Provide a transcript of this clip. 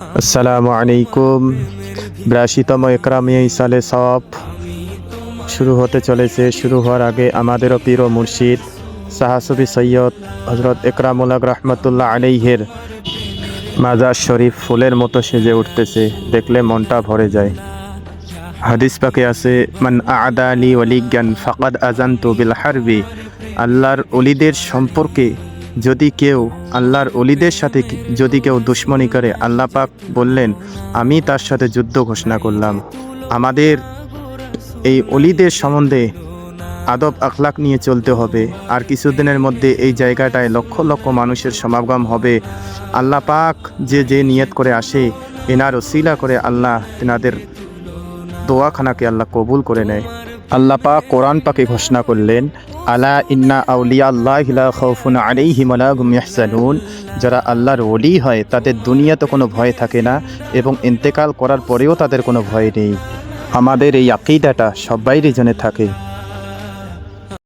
আসসালামু আলাইকুম। বিরাশিতম একরামিয়া ইসালে সব শুরু হতে চলেছে। শুরু হওয়ার আগে আমাদেরও পীর মুর্শিদ সাহাসবি সৈয়দ হজরত একরামুল্লাহ রহমতুল্লাহ আলাইহের মাজার শরীফ ফুলের মতো সেজে উঠতেছে। দেখলে মনটা ভরে যায়। হাদিস পাকে আছে, মান আদালি ওলিজ্ঞান ফাকাদ আজান বিল হারবি। আল্লাহর অলিদের সম্পর্কে যদি কেউ আল্লাহর অলিদের সাথে যদি কেউ দুশ্মনী করে, আল্লাহ পাক বললেন, আমি তার সাথে যুদ্ধ ঘোষণা করলাম। আমাদের এই অলিদের সম্বন্ধে আদব আখলাক নিয়ে চলতে হবে। আর কিছুদিনের মধ্যে এই জায়গাটায় লক্ষ লক্ষ মানুষের সমাগম হবে। আল্লাহ পাক যে যে নিয়ত করে আসে, এনার ওসিলা করে আল্লাহ তেনাদের দোয়াখানাকে আল্লাহ কবুল করে নেয়। আল্লাহ পাক কোরআন পাকে ঘোষণা করলেন, আলা ইন্না আউলিয়া আল্লাহ খৌফুন আলী হিমালা গুমিয়াহসানুন যারা আল্লাহর ওলি হয়, তাদের দুনিয়াতে কোনো ভয় থাকে না এবং ইন্তেকাল করার পরেও তাদের কোনো ভয় নেই। আমাদের এই আকিদাটা সবাইরই জন্য থাকে।